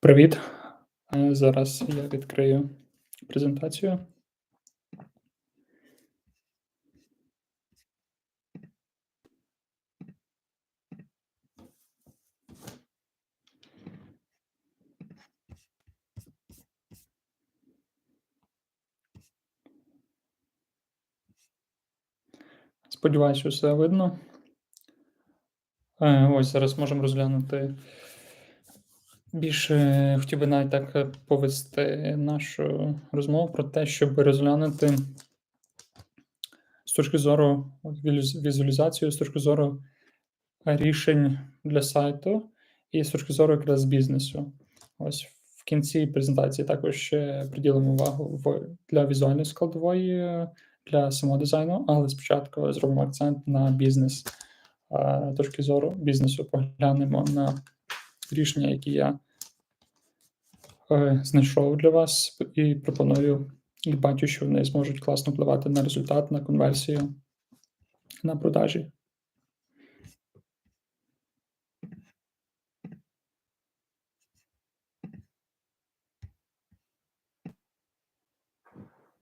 Привіт. Е, Зараз я відкрию презентацію. Сподіваюсь, все видно. Е, Ось зараз можемо розглянути. Більше хотів би навіть так е, повести нашу розмову про те, щоб розглянути з точки зору візуалізацію, з точки зору рішень для сайту і з точки зору якраз бізнесу. Ось в кінці презентації також ще приділимо увагу для візуальної складової, е, для самого дизайну, але спочатку зробимо акцент на бізнес е, точки зору бізнесу. Поглянемо на рішення, які я е, знайшов для вас і пропоную, і бачу, що вони зможуть класно впливати на результат, на конверсію, на продажі.